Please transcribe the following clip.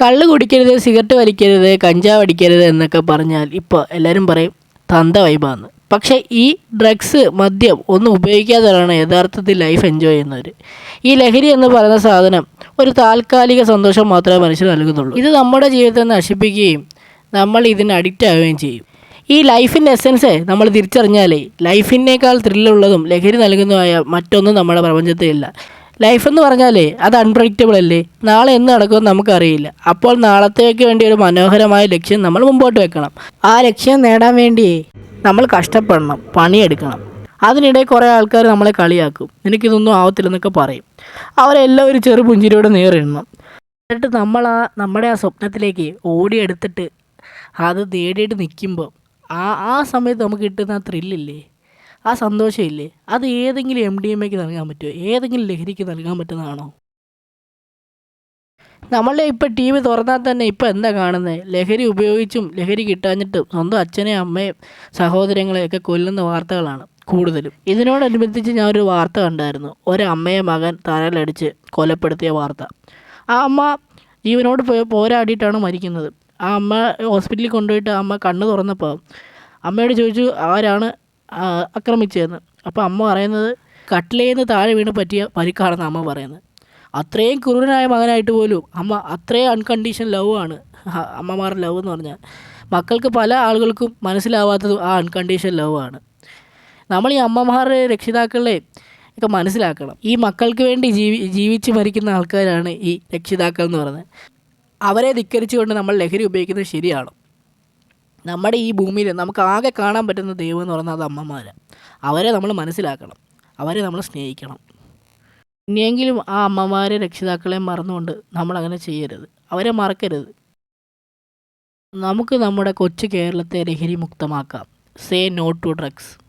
കള്ള് കുടിക്കരുത് സിഗരറ്റ് വലിക്കരുത് കഞ്ചാവ് അടിക്കരുത് എന്നൊക്കെ പറഞ്ഞാൽ ഇപ്പോൾ എല്ലാവരും പറയും തന്ത വൈബാന്ന്. പക്ഷേ ഈ ഡ്രഗ്സ് മദ്യം ഒന്നും ഉപയോഗിക്കാതെയാണ് യഥാർത്ഥത്തിൽ ലൈഫ് എൻജോയ് ചെയ്യുന്നവർ ഈ ലഹരി എന്ന് പറയുന്ന സാധനം ഒരു താൽക്കാലിക സന്തോഷം മാത്രമേ മനുഷ്യന് നൽകുന്നുള്ളൂ. ഇത് നമ്മുടെ ജീവിതത്തെ നശിപ്പിക്കുകയും നമ്മൾ ഇതിന് അഡിക്റ്റ് ആവുകയും ചെയ്യും. ഈ ലൈഫിന്റെ എസെൻസ് നമ്മൾ തിരിച്ചറിഞ്ഞാലേ ലൈഫിനേക്കാൾ ത്രില്ലുള്ളതും ലഹരി നൽകുന്നതുമായ മറ്റൊന്നും നമ്മുടെ പ്രപഞ്ചത്തിലില്ല ലൈഫ് എന്ന് പറഞ്ഞാലേ അത് അൺപ്രഡിക്റ്റബിൾ അല്ലേ? നാളെ എന്ത് നടക്കുമെന്ന് നമുക്കറിയില്ല. അപ്പോൾ നാളത്തേക്ക് വേണ്ടി ഒരു മനോഹരമായ ലക്ഷ്യം നമ്മൾ മുമ്പോട്ട് വെക്കണം. ആ ലക്ഷ്യം നേടാൻ വേണ്ടി നമ്മൾ കഷ്ടപ്പെടണം പണിയെടുക്കണം. അതിനിടെ കുറേ ആൾക്കാർ നമ്മളെ കളിയാക്കും. എനിക്കിതൊന്നും ആവത്തില്ലെന്നൊക്കെ പറയും. അവരെല്ലാം ഒരു ചെറു പുഞ്ചിരിയോടെ നേരിടണം എന്നിട്ട് നമ്മൾ ആ നമ്മുടെ ആ സ്വപ്നത്തിലേക്ക് ഓടിയെടുത്തിട്ട് അത് നേടിയിട്ട് നിൽക്കുമ്പോൾ ആ ആ സമയത്ത് നമുക്ക് കിട്ടുന്ന ആ ത്രില്ലില്ലേ ആ സന്തോഷമില്ലേ? അത് ഏതെങ്കിലും എം ഡി എം എക്ക് നൽകാൻ പറ്റുമോ ഏതെങ്കിലും ലഹരിക്ക് നൽകാൻ പറ്റുന്നതാണോ? നമ്മളെ ഇപ്പം ടി വി തുറന്നാൽ തന്നെ ഇപ്പം എന്താ കാണുന്നത് ലഹരി ഉപയോഗിച്ചും ലഹരി കിട്ടാഞ്ഞിട്ടും സ്വന്തം അച്ഛനെയും അമ്മയും സഹോദരങ്ങളെയൊക്കെ കൊല്ലുന്ന വാർത്തകളാണ് കൂടുതലും. ഇതിനോടനുബന്ധിച്ച് ഞാൻ ഒരു വാർത്ത കണ്ടായിരുന്നു. ഒരമ്മയെ മകൻ തലയിലടിച്ച് കൊലപ്പെടുത്തിയ വാർത്ത. ആ അമ്മ ജീവനോട് പോരാടിയിട്ടാണ് മരിക്കുന്നത്. ആ അമ്മ ഹോസ്പിറ്റലിൽ കൊണ്ടുപോയിട്ട് അമ്മ കണ്ണ് തുറന്നപ്പോൾ അമ്മയോട് ചോദിച്ചു ആരാണ് ആക്രമിച്ചതെന്ന് അപ്പോൾ അമ്മ പറയുന്നത് കട്ടിലേന്ന് താഴെ വീണ് പറ്റിയ പരിക്കാണെന്ന് അമ്മ പറയുന്നത്. അത്രയും ക്രൂരനായ മകനായിട്ട് പോലും അമ്മ അത്രയും അൺകണ്ടീഷൻ ലവ് ആണ്. അമ്മമാരുടെ ലവ് എന്ന് പറഞ്ഞാൽ. മക്കൾക്ക് പല ആളുകൾക്കും മനസ്സിലാവാത്തത് ആ അൺകണ്ടീഷൻ ലവ് ആണ്. നമ്മൾ ഈ അമ്മമാരുടെ രക്ഷിതാക്കളെ ഒക്കെ മനസ്സിലാക്കണം. ഈ മക്കൾക്ക് വേണ്ടി ജീവി ജീവിച്ച് മരിക്കുന്ന ആൾക്കാരാണ് ഈ രക്ഷിതാക്കൾ എന്ന് പറയുന്നത്. അവരെ ധിക്കരിച്ചുകൊണ്ട് നമ്മൾ ലഹരി ഉപയോഗിക്കുന്നത് ശരിയാണ്? നമ്മുടെ ഈ ഭൂമിയിൽ നമുക്ക് ആകെ കാണാൻ പറ്റുന്ന ദൈവം എന്ന് പറഞ്ഞാൽ അത് അമ്മമാരാണ് അവരെ നമ്മൾ മനസ്സിലാക്കണം. അവരെ നമ്മൾ സ്നേഹിക്കണം. ഇനിയെങ്കിലും ആ അമ്മമാരെ രക്ഷിതാക്കളെ മറന്നുകൊണ്ട് നമ്മൾ അങ്ങനെ ചെയ്യരുത്. അവരെ മറക്കരുത്. നമുക്ക് നമ്മുടെ കൊച്ചു കേരളത്തെ ലഹരി മുക്തമാക്കാം സേ നോ ടു ഡ്രഗ്സ്